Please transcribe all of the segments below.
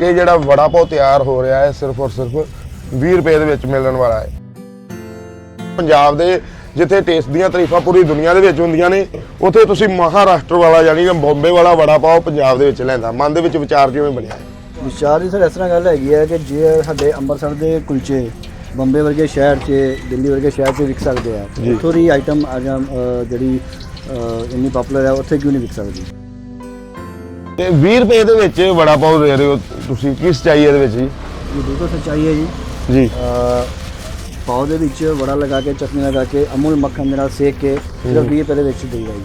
ਕਿ ਜਿਹੜਾ ਵੜਾ ਪਾਓ ਤਿਆਰ ਹੋ ਰਿਹਾ ਹੈ ਸਿਰਫ ਔਰ ਸਿਰਫ 20 ਰੁਪਏ ਦੇ ਵਿੱਚ ਮਿਲਣ ਵਾਲਾ ਹੈ ਪੰਜਾਬ ਦੇ ਜਿੱਥੇ ਟੇਸਟ ਦੀਆਂ ਤਾਰੀਫਾਂ ਪੂਰੀ ਦੁਨੀਆ ਦੇ ਵਿੱਚ ਹੁੰਦੀਆਂ ਨੇ ਉੱਥੇ ਤੁਸੀਂ ਮਹਾਰਾਸ਼ਟਰ ਵਾਲਾ ਯਾਨੀ ਕਿ ਬੰਬੇ ਵਾਲਾ ਵੜਾ ਪਾਓ ਪੰਜਾਬ ਦੇ ਵਿੱਚ ਲੈਂਦਾ ਮਨ ਦੇ ਵਿੱਚ ਵਿਚਾਰ ਕਿਵੇਂ ਬਣਿਆ? ਵਿਚਾਰ ਇਸ ਤਰ੍ਹਾਂ ਗੱਲ ਹੈਗੀ ਹੈ ਕਿ ਜੇ ਸਾਡੇ ਅੰਮ੍ਰਿਤਸਰ ਦੇ ਕੁਲਚੇ ਬੰਬੇ ਵਰਗੇ ਸ਼ਹਿਰ 'ਚ ਦਿੱਲੀ ਵਰਗੇ ਸ਼ਹਿਰ 'ਚ ਵਿਕ ਸਕਦੇ ਆ। ਉੱਥੋਂ ਦੀ ਆਈਟਮ ਜਿਹੜੀ ਇੰਨੀ ਪਪੂਲਰ ਹੈ ਉੱਥੇ ਕਿਉਂ ਨਹੀਂ ਵਿਕ ਸਕਦੀ ਤੇ 20 ਰੁਪਏ ਦੇ ਵਿੱਚ ਵੜਾ ਪਾਓ ਦੇ ਰਹੇ ਹੋ ਤੁਸੀਂ ਕੀ ਸਚਾਈ ਇਹਦੇ ਵਿੱਚ ਜੀ? ਇਹ ਬਿਲਕੁਲ ਸੱਚਾਈ ਹੈ ਜੀ। ਜੀ। ਅ, ਪਾਓ ਦੇ ਵਿੱਚ ਵੜਾ ਲਗਾ ਕੇ ਚਟਨੀ ਲਗਾ ਕੇ ਅਮੂਲ ਮੱਖਣ ਦੇ ਨਾਲ ਸੇਕ ਕੇ ਸਿਰਫ 20 ਰੁਪਏ ਦੇ ਵਿੱਚ ਦੇਈਦਾ ਜੀ।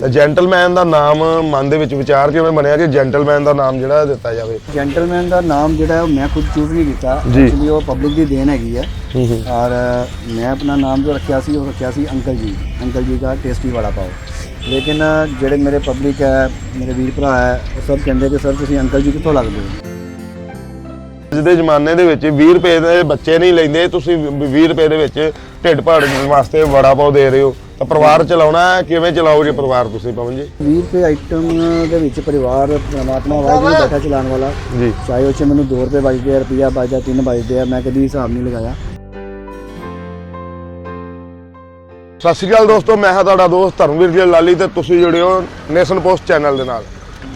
ਤੇ ਜੈਂਟਲਮੈਨ ਦਾ ਨਾਮ ਮਨ ਦੇ ਵਿੱਚ ਵਿਚਾਰ ਕਿਵੇਂ ਬਣਿਆ ਕਿ ਜੈਂਟਲਮੈਨ ਦਾ ਨਾਮ ਜਿਹੜਾ ਦਿੱਤਾ ਜਾਵੇ? ਜੈਂਟਲਮੈਨ ਦਾ ਨਾਮ ਜਿਹੜਾ ਹੈ ਉਹ ਮੈਂ ਖੁਦ ਚੂਜ਼ ਨਹੀਂ ਕੀਤਾ। ਜੀ। ਐਕਚੁਅਲੀ ਉਹ ਪਬਲਿਕ ਦੀ ਦੇਣ ਹੈਗੀ ਹੈ। ਹੂੰ ਹੂੰ। ਔਰ ਮੈਂ ਆਪਣਾ ਨਾਮ ਜੋ ਰੱਖਿਆ ਸੀ ਉਹ ਰੱਖਿਆ ਸੀ ਅੰਕਲ ਜੀ ਅੰਕਲ ਜੀ ਦਾ ਟੇਸਟੀ ਵੜਾ ਪਾਓ। ਲੇਕਿਨ ਜਿਹੜੇ ਮੇਰੇ ਪਬਲਿਕ ਹੈ ਮੇਰੇ ਵੀਰ ਭਰਾ ਹੈ ਉਹ ਸਭ ਕਹਿੰਦੇ ਕਿ ਸਰ ਤੁਸੀਂ ਅੰਕਲ ਜੀ ਕਿੱਥੋਂ ਲੱਗਦੇ ਹੋ? ਅੱਜ ਦੇ ਜ਼ਮਾਨੇ ਦੇ ਵਿੱਚ 20 ਰੁਪਏ ਦੇ ਬੱਚੇ ਨਹੀਂ ਲੈਂਦੇ ਤੁਸੀਂ 20 ਰੁਪਏ ਦੇ ਵਿੱਚ ਢਿੱਡ ਭਾੜਨ ਵਾਸਤੇ ਵੜਾ ਪਾਓ ਦੇ ਰਹੇ ਹੋ। ਤਾਂ ਪਰਿਵਾਰ ਚਲਾਉਣਾ ਕਿਵੇਂ ਚਲਾਓਗੇ ਪਰਿਵਾਰ ਤੁਸੀਂ ਪਵਨ ਜੀ? 20 ਰੁਪਏ ਆਈਟਮ ਦੇ ਵਿੱਚ ਪਰਿਵਾਰ ਪਰਮਾਤਮਾ ਵਾਹਿਗੁਰੂ ਬੈਠਾ ਚਲਾਉਣ ਵਾਲਾ। ਜੀ। ਚਾਹੇ ਉਹ 'ਚ ਮੈਨੂੰ 2 ਰੁਪਏ ਬਚਦੇ ਆ ਰੁਪਿਆ ਬਚਦਾ 3 ਬਚਦੇ ਆ ਮੈਂ ਕਦੀ ਹਿਸਾਬ ਨਹੀਂ ਲਗਾਇਆ। ਸਤਿ ਸ਼੍ਰੀ ਅਕਾਲ ਦੋਸਤੋ, ਮੈਂ ਹਾਂ ਤੁਹਾਡਾ ਦੋਸਤ ਧਰਮਵੀਰ ਜੀ ਲਾਲੀ ਤੇ ਤੁਸੀਂ ਜੁੜੇ ਹੋ ਨੇਸ਼ਨ ਪੋਸਟ ਚੈਨਲ ਦੇ ਨਾਲ।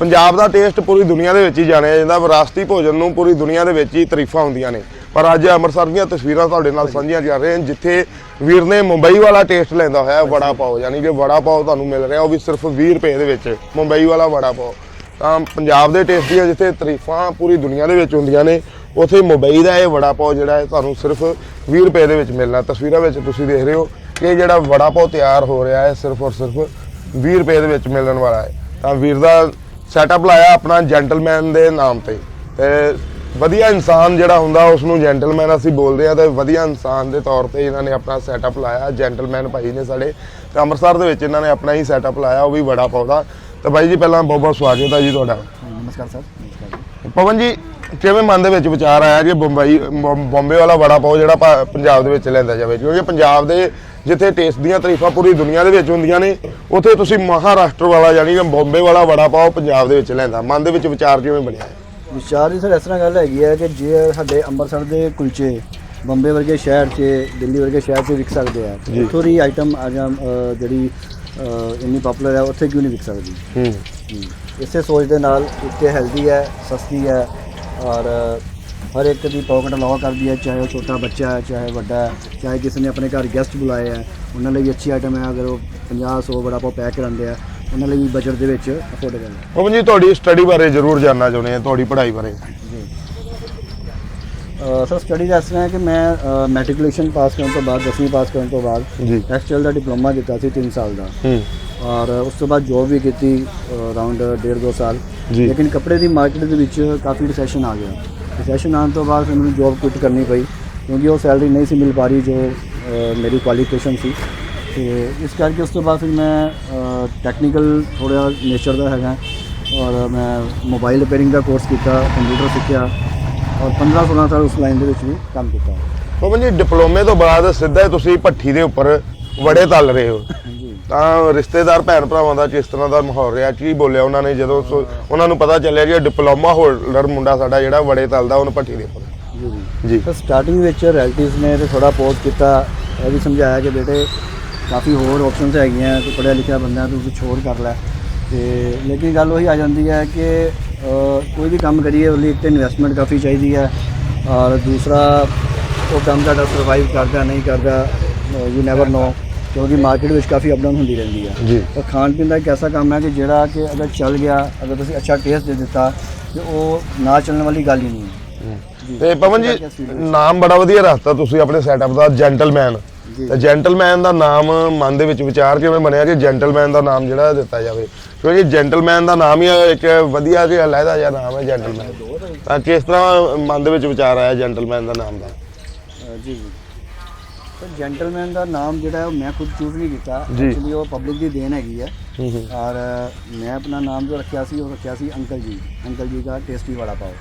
ਪੰਜਾਬ ਦਾ ਟੇਸਟ ਪੂਰੀ ਦੁਨੀਆ ਦੇ ਵਿੱਚ ਹੀ ਜਾਣਿਆ ਜਾਂਦਾ, ਵਿਰਾਸਤੀ ਭੋਜਨ ਨੂੰ ਪੂਰੀ ਦੁਨੀਆ ਦੇ ਵਿੱਚ ਹੀ ਤਾਰੀਫਾਂ ਹੁੰਦੀਆਂ ਨੇ। ਪਰ ਅੱਜ ਅੰਮ੍ਰਿਤਸਰ ਦੀਆਂ ਤਸਵੀਰਾਂ ਤੁਹਾਡੇ ਨਾਲ ਸਾਂਝੀਆਂ ਜਾ ਰਹੀਆਂ ਹਾਂ ਜਿੱਥੇ ਵੀਰ ਨੇ ਮੁੰਬਈ ਵਾਲਾ ਟੇਸਟ ਲੈਂਦਾ ਹੋਇਆ, ਵੜਾ ਪਾਓ। ਯਾਨੀ ਕਿ ਵੜਾ ਪਾਓ ਤੁਹਾਨੂੰ ਮਿਲ ਰਿਹਾ, ਉਹ ਵੀ ਸਿਰਫ 20 ਰੁਪਏ ਦੇ ਵਿੱਚ, ਮੁੰਬਈ ਵਾਲਾ ਵੜਾ ਪਾਓ। ਤਾਂ ਪੰਜਾਬ ਦੇ ਟੇਸਟ ਦੀਆਂ ਜਿੱਥੇ ਤਾਰੀਫਾਂ ਪੂਰੀ ਦੁਨੀਆ ਦੇ ਵਿੱਚ ਹੁੰਦੀਆਂ ਨੇ, ਉਥੇ ਮੁੰਬਈ ਦਾ ਇਹ ਵੜਾ ਪਾਓ ਜਿਹੜਾ ਹੈ, ਤੁਹਾਨੂੰ ਸਿਰਫ 20 ਰੁਪਏ ਦੇ ਵਿੱਚ ਮਿਲਣਾ। ਤਸਵੀਰਾਂ ਵਿੱਚ ਤੁਸੀਂ ਦੇਖ ਰਹੇ ਹੋ ਕਿ ਜਿਹੜਾ ਵੜਾ ਪਾਓ ਤਿਆਰ ਹੋ ਰਿਹਾ ਹੈ ਸਿਰਫ ਔਰ ਸਿਰਫ 20 ਰੁਪਏ ਦੇ ਵਿੱਚ ਮਿਲਣ ਵਾਲਾ ਹੈ। ਤਾਂ ਵੀਰ ਦਾ ਸੈਟਅਪ ਲਾਇਆ ਆਪਣਾ ਜੈਂਟਲਮੈਨ ਦੇ ਨਾਮ ਤੇ। ਤੇ ਵਧੀਆ ਇਨਸਾਨ ਜਿਹੜਾ ਹੁੰਦਾ ਉਸ ਨੂੰ ਜੈਂਟਲਮੈਨ ਅਸੀਂ ਬੋਲਦੇ ਆ ਤੇ ਵਧੀਆ ਇਨਸਾਨ ਦੇ ਤੌਰ ਤੇ ਇਹਨਾਂ ਨੇ ਆਪਣਾ ਸੈਟਅਪ ਲਾਇਆ। ਜੈਂਟਲਮੈਨ ਭਾਈ ਨੇ ਸਾਡੇ ਤੇ ਅੰਮ੍ਰਿਤਸਰ ਦੇ ਵਿੱਚ ਇਹਨਾਂ ਨੇ ਆਪਣਾ ਹੀ ਸੈਟਅਪ ਲਾਇਆ ਉਹ ਵੀ ਵੜਾ ਪਾਓ ਦਾ। ਤੇ ਬਾਈ ਜੀ ਪਹਿਲਾਂ ਬਹੁਤ ਬਹੁਤ ਸਵਾਗਤ ਹੈ ਜੀ ਤੁਹਾਡਾ। ਨਮਸਕਾਰ ਸਰ ਨਮਸਕਾਰ। ਪਵਨ ਜੀ ਕਿਵੇਂ ਮਨ ਦੇ ਵਿੱਚ ਵਿਚਾਰ ਆਇਆ ਕਿ ਬੰਬਈ ਬੰਬ- ਵਾਲਾ ਵੜਾ ਪਾਓ ਜਿਹੜਾ ਪੰਜਾਬ ਦੇ ਵਿੱਚ ਲੈਂਦਾ ਜਾਵੇ? ਕਿਉਂਕਿ ਪੰਜਾਬ ਦੇ ਜਿੱਥੇ ਟੇਸਟ ਦੀਆਂ ਤਾਰੀਫਾਂ ਪੂਰੀ ਦੁਨੀਆ ਦੇ ਵਿੱਚ ਹੁੰਦੀਆਂ ਨੇ ਉੱਥੇ ਤੁਸੀਂ ਮਹਾਰਾਸ਼ਟਰ ਵਾਲਾ ਯਾਨੀ ਕਿ ਬੰਬੇ ਵਾਲਾ ਵੜਾ ਪਾਓ ਪੰਜਾਬ ਦੇ ਵਿੱਚ ਲੈਂਦਾ ਮਨ ਦੇ ਵਿੱਚ ਵਿਚਾਰ ਕਿਵੇਂ ਬਣਿਆ? ਵਿਚਾਰ ਦੀ ਸਰ ਇਸ ਤਰ੍ਹਾਂ ਗੱਲ ਹੈਗੀ ਹੈ ਕਿ ਜੇ ਸਾਡੇ ਅੰਮ੍ਰਿਤਸਰ ਦੇ ਕੁਲਚੇ ਬੰਬੇ ਵਰਗੇ ਸ਼ਹਿਰ 'ਚ ਦਿੱਲੀ ਵਰਗੇ ਸ਼ਹਿਰ 'ਚ ਵਿਕ ਸਕਦੇ ਆ ਜੀ। ਉੱਥੋਂ ਦੀ ਆਈਟਮ ਆ ਜਾਂ ਜਿਹੜੀ ਇੰਨੀ ਪਪੂਲਰ ਹੈ ਉੱਥੇ ਕਿਉਂ ਨਹੀਂ ਵਿਕ ਸਕਦੀ ਹੂੰ ਇਸੇ ਸੋਚ ਦੇ ਨਾਲ ਇੱਕ ਹੈਲਦੀ ਹੈ ਸਸਤੀ ਹੈ ਔਰ ਹਰ ਇੱਕ ਦੀ ਪੌਕਟ ਅਲਾਉ ਕਰਦੀ ਹੈ ਚਾਹੇ ਉਹ ਛੋਟਾ ਬੱਚਾ ਹੈ ਚਾਹੇ ਵੱਡਾ ਹੈ ਚਾਹੇ ਕਿਸੇ ਨੇ ਆਪਣੇ ਘਰ ਗੈਸਟ ਬੁਲਾਏ ਹੈ ਉਹਨਾਂ ਲਈ ਅੱਛੀ ਆਈਟਮ ਹੈ ਅਗਰ ਉਹ 50 100 ਬੜਾ ਪਾਓ ਪੈਕ ਕਰਾਉਂਦੇ ਆ ਉਹਨਾਂ ਲਈ ਵੀ ਬਜਟ ਦੇ ਵਿੱਚ ਅਫੋਰਡੇਬਲ ਹੈ ਪਵਨ ਜੀ ਤੁਹਾਡੀ ਸਟੱਡੀ ਬਾਰੇ ਜ਼ਰੂਰ ਜਾਨਣਾ ਚਾਹੁੰਦੇ ਹਾਂ ਤੁਹਾਡੀ ਪੜ੍ਹਾਈ ਬਾਰੇ। ਸਰ ਸਟੱਡੀ ਦਾ ਇਸ ਤਰ੍ਹਾਂ ਹੈ ਕਿ ਮੈਂ ਮੈਟ੍ਰਿਕੂਲੇਸ਼ਨ ਪਾਸ ਕਰਨ ਤੋਂ ਬਾਅਦ 10ਵੀਂ ਪਾਸ ਕਰਨ ਤੋਂ ਬਾਅਦ ਟੈਕਸਟਾਈਲ ਦਾ ਡਿਪਲੋਮਾ ਕੀਤਾ ਸੀ 3 ਸਾਲ ਦਾ। ਔਰ ਉਸ ਤੋਂ ਬਾਅਦ ਜੋਬ ਵੀ ਕੀਤੀ ਅਰਾਊਂਡ ਡੇਢ ਦੋ ਸਾਲ। ਜੀ। ਲੇਕਿਨ ਕੱਪੜੇ ਦੀ ਮਾਰਕੀਟ ਦੇ ਵਿੱਚ ਕਾਫੀ ਰਿਸੈਸ਼ਨ ਆ ਗਿਆ। ਸੈਸ਼ਨ ਆਉਣ ਤੋਂ ਬਾਅਦ ਫਿਰ ਮੈਨੂੰ ਜੋਬ ਕੁਇਟ ਕਰਨੀ ਪਈ, ਕਿਉਂਕਿ ਉਹ ਸੈਲਰੀ ਨਹੀਂ ਸੀ ਮਿਲ ਪਾ ਰਹੀ ਜੋ ਮੇਰੀ ਕੁਆਲੀਫਿਕੇਸ਼ਨ ਸੀ। ਤੇ ਇਸ ਕਰਕੇ ਉਸ ਤੋਂ ਬਾਅਦ ਫਿਰ ਮੈਂ ਟੈਕਨੀਕਲ ਥੋੜ੍ਹਾ ਨੇਚਰ ਦਾ ਹੈਗਾ, ਔਰ ਮੈਂ ਮੋਬਾਈਲ ਰਿਪੇਅਰਿੰਗ ਦਾ ਕੋਰਸ ਕੀਤਾ ਕੰਪਿਊਟਰ ਸਿੱਖਿਆ, ਔਰ 15 16 ਸਾਲ ਉਸ ਲਾਈਨ ਦੇ ਵਿੱਚ ਵੀ ਕੰਮ ਕੀਤਾ। ਪਵਨ ਜੀ ਡਿਪਲੋਮੇ ਤੋਂ ਬਾਅਦ ਸਿੱਧਾ ਤੁਸੀਂ ਭੱਠੀ ਦੇ ਉੱਪਰ ਵੜੇ ਤਲ ਰਹੇ ਹੋ। ਤਾਂ ਰਿਸ਼ਤੇਦਾਰ ਭੈਣ ਭਰਾਵਾਂ ਦਾ ਕਿਸ ਤਰ੍ਹਾਂ ਦਾ ਮਾਹੌਲ ਰਿਹਾ ਕੀ ਬੋਲਿਆ ਉਹਨਾਂ ਨੇ ਜਦੋਂ ਸੋ- ਉਹਨਾਂ ਨੂੰ ਪਤਾ ਚੱਲਿਆ ਕਿ ਡਿਪਲੋਮਾ ਹੋਲਡਰ ਮੁੰਡਾ ਸਾਡਾ ਜਿਹੜਾ ਵੜੇ ਤਲਦਾ ਉਹਨੂੰ ਭੱਠੀ ਦੇ ਉੱਪਰ ਜੀ ਜੀ। ਜੀ। ਤਾਂ ਸਟਾਰਟਿੰਗ ਵਿੱਚ ਰਿਲੇਟਿਵਸ ਨੇ ਤੇ ਥੋੜਾ ਪੋਜ਼ ਕੀਤਾ ਇਹ ਵੀ ਸਮਝਾਇਆ ਕਿ ਬੇਟੇ ਕਾਫੀ ਹੋਰ ਆਪਸ਼ਨਸ ਹੈਗੀਆਂ ਤੂੰ ਪੜ੍ਹਿਆ ਲਿਖਿਆ ਬੰਦਾ ਤੂੰ ਕੁਛ ਹੋਰ ਕਰ ਲੈ। ਤੇ ਲੇਕਿਨ ਗੱਲ ਉਹੀ ਆ ਜਾਂਦੀ ਹੈ ਕਿ ਕੋਈ ਵੀ ਕੰਮ ਕਰੀਏ ਉਹਦੇ ਲਈ ਇੱਕ ਤਾਂ ਇਨਵੈਸਟਮੈਂਟ ਕਾਫੀ ਚਾਹੀਦੀ ਹੈ ਔਰ ਦੂਸਰਾ ਉਹ ਕੰਮ ਤੁਹਾਡਾ ਸਰਵਾਈਵ ਕਰਦਾ ਨਹੀਂ ਕਰਦਾ ਯੂ ਨੈਵਰ ਨੋ ਕਿਉਂਕਿ ਮਾਰਕੀਟ ਵਿੱਚ ਕਾਫੀ ਅਪ ਡਾਊਨ ਹੁੰਦੀ ਰਹਿੰਦੀ ਹੈ ਜੀ। ਤਾਂ ਖਾਣ ਪੀਣ ਦਾ ਇੱਕ ਐਸਾ ਕੰਮ ਹੈ ਕਿ ਜਿਹੜਾ ਕਿ ਅਗਰ ਚੱਲ ਗਿਆ ਅਗਰ ਤੁਸੀਂ ਅੱਛਾ ਟੇਸਟ ਦੇ ਦਿੱਤਾ ਤੇ ਉਹ ਨਾ ਚੱਲਣ ਵਾਲੀ ਗੱਲ ਹੀ ਨਹੀਂ ਹੈ। ਤੇ ਪਵਨ ਜੀ ਨਾਮ ਬੜਾ ਵਧੀਆ ਰੱਖਤਾ ਤੁਸੀਂ ਆਪਣੇ ਸੈਟਅਪ ਦਾ ਜੈਂਟਲਮੈਨ। ਤੇ ਜੈਂਟਲਮੈਨ ਦਾ ਨਾਮ ਮਨ ਦੇ ਵਿੱਚ ਵਿਚਾਰ ਕਿਵੇਂ ਬਣਿਆ ਕਿ ਜੈਂਟਲਮੈਨ ਦਾ ਨਾਮ ਜਿਹੜਾ ਦਿੱਤਾ ਜਾਵੇ? ਕਿਉਂਕਿ ਜੈਂਟਲਮੈਨ ਦਾ ਨਾਮ ਹੀ ਇੱਕ ਵਧੀਆ ਜਿਹਾ ਅਲੱਗਾ ਜਿਹਾ ਨਾਮ ਹੈ ਜੈਂਟਲਮੈਨ ਤਾਂ ਕਿਸ ਤਰ੍ਹਾਂ ਮਨ ਦੇ ਵਿੱਚ ਵਿਚਾਰ ਆਇਆ ਜੈਂਟਲਮੈਨ ਦਾ ਨਾਮ ਦਾ? ਜੀ ਜੀ। ਸਰ ਜੈਂਟਲਮੈਨ ਦਾ ਨਾਮ ਜਿਹੜਾ ਉਹ ਮੈਂ ਖੁਦ ਚੂਜ਼ ਨਹੀਂ ਕੀਤਾ। ਜੀ। ਐਕਚੁਅਲੀ ਉਹ ਪਬਲਿਕ ਦੀ ਦੇਣ ਹੈਗੀ ਹੈ। ਹੂੰ ਹੂੰ। ਔਰ ਮੈਂ ਆਪਣਾ ਨਾਮ ਜੋ ਰੱਖਿਆ ਸੀ ਉਹ ਰੱਖਿਆ ਸੀ ਅੰਕਲ ਜੀ। ਅੰਕਲ ਜੀ ਦਾ ਟੇਸਟੀ ਵਾਲਾ ਪਾਓ।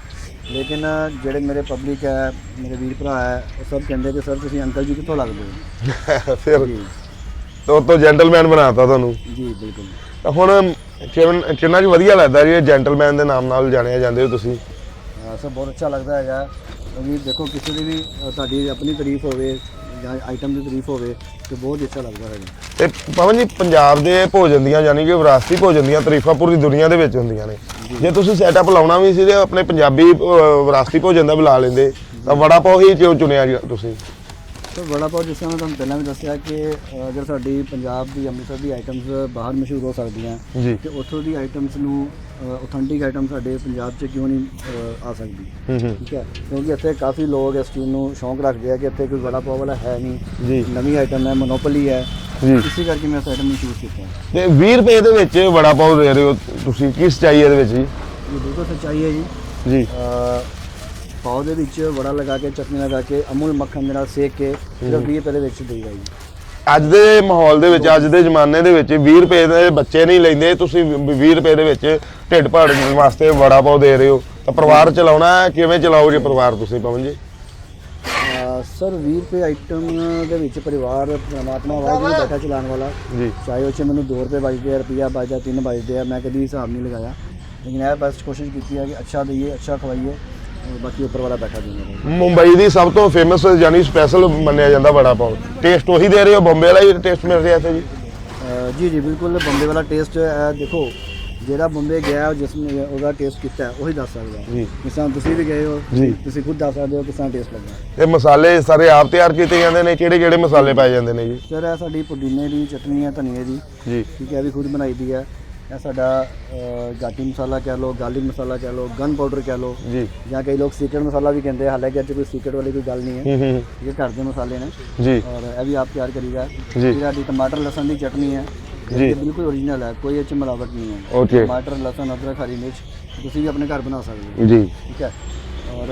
ਲੇਕਿਨ ਜਿਹੜੇ ਮੇਰੇ ਪਬਲਿਕ ਹੈ ਮੇਰੇ ਵੀਰ ਭਰਾ ਹੈ ਉਹ ਸਭ ਕਹਿੰਦੇ ਕਿ ਸਰ ਤੁਸੀਂ ਅੰਕਲ ਜੀ ਕਿੱਥੋਂ ਲੱਗਦੇ ਹੋ? ਫਿਰ ਜੀ। ਤੋਂ ਤੋਂ ਜੈਂਟਲਮੈਨ ਬਣਾਤਾ ਤੁਹਾਨੂੰ। ਜੀ ਬਿਲਕੁਲ। ਤਾਂ ਹੁਣ ਕਿਵੇਂ ਕਿੰਨਾ ਜੀ ਵਧੀਆ ਲੱਗਦਾ ਜੀ ਇਹ ਜੈਂਟਲਮੈਨ ਦੇ ਨਾਮ ਨਾਲ ਜਾਣਿਆ ਜਾਂਦੇ ਹੋ ਤੁਸੀਂ? ਅਹ ਸਰ ਬਹੁਤ ਅੱਛਾ ਲੱਗਦਾ ਹੈਗਾ। ਕਿਉਂਕਿ ਦੇਖੋ ਕਿਸੇ ਦੀ ਵੀ ਅਹ ਤੁਹਾਡੀ ਆਪਣੀ ਤਾਰੀਫ ਹੋਵੇ ਜਾਂ ਆਈਟਮ ਦੀ ਤਾਰੀਫ ਹੋਵੇ ਤੇ ਬਹੁਤ ਹੀ ਅੱਛਾ ਲੱਗਦਾ ਹੈਗਾ। ਤੇ ਪਵਨ ਜੀ ਪੰਜਾਬ ਦੇ ਭੋਜਨ ਦੀਆਂ ਯਾਨੀ ਕਿ ਵਿਰਾਸਤੀ ਭੋਜਨ ਦੀਆਂ ਤਾਰੀਫਾਂ ਪੂਰੀ ਦੁਨੀਆ ਦੇ ਵਿੱਚ ਹੁੰਦੀਆਂ ਨੇ। ਜੇ। ਤੁਸੀਂ ਸੈਟਅਪ ਲਾਉਣਾ ਵੀ ਸੀ ਤੇ ਆਪਣੇ ਪੰਜਾਬੀ ਵਿਰਾਸਤੀ ਭੋਜਨ ਦਾ ਬੁਲਾ ਲੈਂਦੇ ਤਾਂ ਵੜਾ ਪਾਓ ਹੀ ਕਿਉਂ ਚੁਣਿਆ ਜੀ ਤੁਸੀਂ? ਸਰ ਵੜਾ ਪਾਓ ਜਿਸ ਤਰ੍ਹਾਂ ਮੈਂ ਤੁਹਾਨੂੰ ਪਹਿਲਾਂ ਵੀ ਦੱਸਿਆ ਕਿ ਅਗਰ ਸਾਡੀ ਪੰਜਾਬ ਦੀ ਅੰਮ੍ਰਿਤਸਰ ਦੀ ਆਈਟਮਸ ਬਾਹਰ ਮਸ਼ਹੂਰ ਹੋ ਸਕਦੀਆਂ ਜੀ। ਤੇ ਉੱਥੋਂ ਦੀ ਆਈਟਮਸ ਨੂੰ ਆਥੈਂਟਿਕ ਆਈਟਮ ਸਾਡੇ ਪੰਜਾਬ 'ਚ ਕਿਉਂ ਨਹੀਂ ਆ ਸਕਦੀ? ਹੂੰ ਹੂੰ। ਠੀਕ ਹੈ? ਕਿਉਂਕਿ ਇੱਥੇ ਕਾਫੀ ਲੋਕ ਇਸ ਚੀਜ਼ ਨੂੰ ਸ਼ੌਂਕ ਰੱਖਦੇ ਆ ਕਿ ਇੱਥੇ ਕੋਈ ਵੜਾ ਪਾਓ ਵਾਲਾ ਹੈ ਨਹੀਂ। ਜੀ। ਨਵੀਂ ਆਈਟਮ ਹੈ ਮੋਨੋਪੋਲੀ ਹੈ। ਜੀ। ਇਸੇ ਕਰਕੇ ਮੈਂ ਇਸ ਆਈਟਮ ਨੂੰ ਚੂਜ਼ ਕੀਤਾ। ਤੇ 20 ਰੁਪਏ ਦੇ ਵਿੱਚ ਵੜਾ ਪਾਓ ਦੇ ਰਹੇ ਹੋ ਤੁਸੀਂ ਕੀ ਸਚਾਈ ਇਹਦੇ ਵਿੱਚ ਜੀ? ਇਹ ਬਿਲਕੁਲ ਸੱਚਾਈ ਹੈ ਜੀ। ਜੀ। ਪਾਓ ਦੇ ਵਿੱਚ ਵੜਾ ਲਗਾ ਕੇ ਚਟਨੀ ਲਗਾ ਕੇ ਅਮੂਲ ਮੱਖਣ ਦੇ ਨਾਲ ਸੇਕ ਕੇ ਸਿਰਫ 20 ਰੁਪਏ ਦੇ ਵਿੱਚ ਦੇਈਦਾ ਜੀ ਅੱਜ ਦੇ ਮਾਹੌਲ ਦੇ ਵਿੱਚ ਅੱਜ ਦੇ ਜ਼ਮਾਨੇ ਦੇ ਵਿੱਚ 20 ਰੁਪਏ ਦੇ ਬੱਚੇ ਨਹੀਂ ਲੈਂਦੇ ਤੁਸੀਂ 20 ਰੁਪਏ ਦੇ ਵਿੱਚ ਢਿੱਡ ਭਾੜਨ ਵਾਸਤੇ ਵੜਾ ਪਾਓ ਦੇ ਰਹੇ ਹੋ। ਤਾਂ ਪਰਿਵਾਰ ਚਲਾਉਣਾ ਕਿਵੇਂ ਚਲਾਓਗੇ ਪਰਿਵਾਰ ਤੁਸੀਂ ਪਵਨ ਜੀ? ਸਰ 20 ਰੁਪਏ ਆਈਟਮ ਦੇ ਵਿੱਚ ਪਰਿਵਾਰ ਪਰਮਾਤਮਾ ਵਾਹਿਗੁਰੂ ਬੈਠਾ ਚਲਾਉਣ ਵਾਲਾ। ਜੀ। ਚਾਹੇ ਉਹ 'ਚ ਮੈਨੂੰ 2 ਰੁਪਏ ਬਚਦੇ ਆ ਰੁਪਿਆ ਬਚਦਾ 3 ਬਚਦੇ ਆ ਮੈਂ ਕਦੀ ਹਿਸਾਬ ਨਹੀਂ ਲਗਾਇਆ। ਲੇਕਿਨ ਇਹ ਬਸ ਕੋਸ਼ਿਸ਼ ਕੀਤੀ ਹੈ ਕਿ ਅੱਛਾ ਦਈਏ ਅੱਛਾ ਖਵਾਈਏ। ਬਾਕੀ ਉੱਪਰ ਵਾਲਾ ਬੈਠਾ ਦੇਣਾ ਮੁੰਬਈ ਦੀ ਸਭ ਤੋਂ ਫੇਮਸ ਯਾਨੀ ਸਪੈਸ਼ਲ ਮੰਨਿਆ ਜਾਂਦਾ ਵੜਾ ਪਾਓ ਟੇਸਟ ਉਹੀ ਦੇ ਰਹੇ ਹੋ ਬੰਬੇ ਵਾਲਾ ਹੀ ਟੇਸਟ ਮਿਲ ਰਿਹਾ ਇੱਥੇ ਜੀ? ਜੀ ਜੀ ਬਿਲਕੁਲ ਬੰਬੇ ਵਾਲਾ ਟੇਸਟ ਦੇਖੋ ਜਿਹੜਾ ਬੰਬੇ ਗਿਆ ਜਿਸ ਨੇ ਉਹਦਾ ਟੇਸਟ ਕੀਤਾ ਉਹੀ ਦੱਸ ਸਕਦਾ। ਜੀ। ਤੁਸੀਂ ਵੀ ਗਏ ਹੋ। ਤੁਸੀਂ ਖੁਦ ਦੱਸ ਸਕਦੇ ਹੋ ਕਿਸ ਤਰ੍ਹਾਂ ਟੇਸਟ ਲੱਗਾ ਇਹ ਮਸਾਲੇ ਸਾਰੇ ਆਪ ਤਿਆਰ ਕੀਤੇ ਜਾਂਦੇ ਨੇ ਕਿਹੜੇ ਕਿਹੜੇ ਮਸਾਲੇ ਪਾਏ ਜਾਂਦੇ ਨੇ ਜੀ? ਸਰ ਇਹ ਸਾਡੀ ਪੁਦੀਨੇ ਦੀ ਚਟਨੀ ਹੈ ਧਨੀਏ ਦੀ। ਜੀ। ਠੀਕ ਹੈ ਇਹ ਵੀ ਖੁਦ ਬਣਾਈ ਦੀ ਹੈ। या साडा घाटी मसाला कह लो गार्लिक मसाला कह लो गन पाउडर कह लो जी। या कई लोग सीक्रेट मसाला भी कहते हैं हालाँकि अच्छे कोई सीक्रेट वाली कोई गल नहीं है। हम्म, हम्म, हम्म। ये घर के मसाले ने जी। और यह भी आप तैयार करिएगा। जी। टमाटर लसन की चटनी है। जी। बिल्कुल ओरिजिनल है कोई अच्छी मिलावट नहीं है। ओके। टमाटर लसन अदरक हरी मिर्च तुम भी अपने घर बना सकते हो। जी। ठीक है? और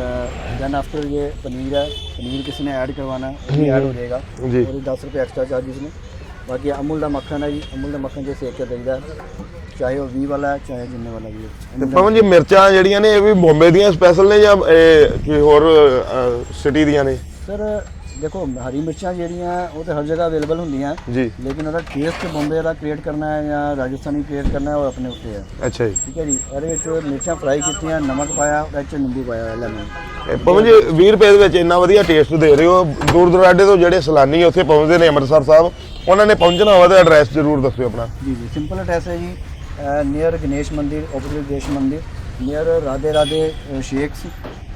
दैन आफ्टर ये पनीर है पनीर किसी ने ऐड करवाना है ऐड हो जाएगा। और दस रुपये एक्स्ट्रा चार्ज इसमें बाकी अमूल का मक्खन है जी अमूल का मक्खन जो सेक कर देगा ਚਾਹੇ ਉਹ 20 ਵਾਲਾ ਚਾਹੇ ਜਿੰਨੇ ਵਾਲਾ ਵੀ ਹੈ। ਤੇ ਪਵਨ ਜੀ ਮਿਰਚਾਂ ਜਿਹੜੀਆਂ ਨੇ ਇਹ ਵੀ ਬੰਬੇ ਦੀਆਂ ਸਪੈਸ਼ਲ ਨੇ ਜਾਂ ਇਹ ਕੋਈ ਹੋਰ ਸਿਟੀ ਦੀਆਂ ਨੇ? ਸਰ ਦੇਖੋ ਹਰੀ ਮਿਰਚਾਂ ਜਿਹੜੀਆਂ ਉਹ ਤੇ ਹਰ ਜਗ੍ਹਾ ਅਵੇਲੇਬਲ ਹੁੰਦੀਆਂ। ਜੀ। ਲੇਕਿਨ ਉਹਦਾ ਟੇਸਟ ਬੰਬੇ ਦਾ ਕ੍ਰੀਏਟ ਕਰਨਾ ਹੈ ਜਾਂ ਰਾਜਸਥਾਨੀ ਕ੍ਰੀਏਟ ਕਰਨਾ ਹੈ ਉਹ ਆਪਣੇ ਉੱਤੇ ਹੈ। ਅੱਛਾ ਜੀ। ਠੀਕ ਹੈ ਜੀ। ਇਹਦੇ ਵਿੱਚ ਮਿਰਚਾਂ ਫਰਾਈ ਕੀਤੀਆਂ ਨਮਕ ਪਾਇਆ ਉਹਦੇ ਵਿੱਚ ਨਿੰਬੂ ਪਾਇਆ ਹੋਇਆ ਲੈਮਨ ਇਹ ਪਵਨ ਜੀ 20 ਰੁਪਏ ਦੇ ਵਿੱਚ ਇੰਨਾ ਵਧੀਆ ਟੇਸਟ ਦੇ ਰਹੇ ਹੋ। ਦੂਰ ਦੁਰਾਡੇ ਤੋਂ ਜਿਹੜੇ ਸੈਲਾਨੀ ਉੱਥੇ ਪਹੁੰਚਦੇ ਨੇ ਅੰਮ੍ਰਿਤਸਰ ਸਾਹਿਬ ਉਹਨਾਂ ਨੇ ਪਹੁੰਚਣਾ ਹੋਵੇ ਤਾਂ ਐਡਰੈਸ ਜ਼ਰੂਰ ਦੱਸਿਓ ਆਪਣਾ। ਜੀ ਜੀ ਸਿੰਪਲ ਅਟੈਸ ਹੈ ਜੀ। नियर गणेश मंदिर ऑपोजिट गणेश मंदिर नियर राधे राधे शेक्स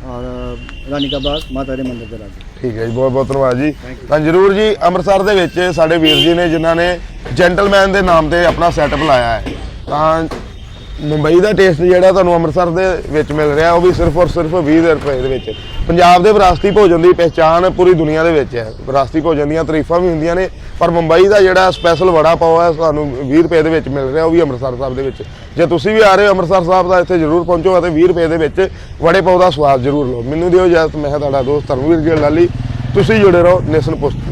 और अ, रानी का बाग माता रानी मंदिर के लागे ਠੀਕ ਹੈ ਜੀ ਬਹੁਤ ਬਹੁਤ ਧੰਨਵਾਦ ਜੀ ਤਾਂ ਜਰੂਰ ਜੀ ਅੰਮ੍ਰਿਤਸਰ ਦੇ ਵਿੱਚ ਸਾਡੇ ਵੀਰ ਜੀ ਨੇ ਜਿਨ੍ਹਾਂ ਨੇ ਜੈਂਟਲਮੈਨ ਦੇ ਨਾਮ ਤੇ ਆਪਣਾ ਸੈਟਅਪ ਲਾਇਆ ਹੈ ਤਾਂ ਮੁੰਬਈ ਦਾ ਟੇਸਟ ਜਿਹੜਾ ਤੁਹਾਨੂੰ ਅੰਮ੍ਰਿਤਸਰ ਦੇ ਵਿੱਚ ਮਿਲ ਰਿਹਾ, ਉਹ ਵੀ ਸਿਰਫ ਔਰ ਸਿਰਫ 20 ਰੁਪਏ ਦੇ ਵਿੱਚ। ਪੰਜਾਬ ਦੇ ਵਿਰਾਸਤੀ ਭੋਜਨ ਦੀ ਪਹਿਚਾਣ ਪੂਰੀ ਦੁਨੀਆ ਦੇ ਵਿੱਚ ਹੈ। ਵਿਰਾਸਤੀ ਭੋਜਨ ਦੀਆਂ ਤਾਰੀਫਾਂ ਵੀ ਹੁੰਦੀਆਂ ਨੇ, ਪਰ ਮੁੰਬਈ ਦਾ ਜਿਹੜਾ ਸਪੈਸ਼ਲ ਵੜਾ ਪਾਓ ਹੈ ਤੁਹਾਨੂੰ 20 ਰੁਪਏ ਦੇ ਵਿੱਚ ਮਿਲ ਰਿਹਾ, ਉਹ ਵੀ ਅੰਮ੍ਰਿਤਸਰ ਸਾਹਿਬ ਦੇ ਵਿੱਚ। ਜੇ ਤੁਸੀਂ ਵੀ ਆ ਰਹੇ ਹੋ ਅੰਮ੍ਰਿਤਸਰ ਸਾਹਿਬ ਦਾ, ਇੱਥੇ ਜ਼ਰੂਰ ਪਹੁੰਚੋ ਅਤੇ 20 ਰੁਪਏ ਦੇ ਵਿੱਚ ਵੜੇ ਪਾਓ ਦਾ ਸਵਾਦ ਜ਼ਰੂਰ ਲਓ। ਮੈਨੂੰ ਦਿਓ ਇਜਾਜ਼ਤ, ਮੈਂ ਹਾਂ ਤੁਹਾਡਾ ਦੋਸਤ ਧਰਮਵੀਰ ਜੀ ਲਾਲੀ। ਤੁਸੀਂ ਜੁੜੇ ਰਹੋ ਨੇਸ਼ਨ ਪੋਸਟ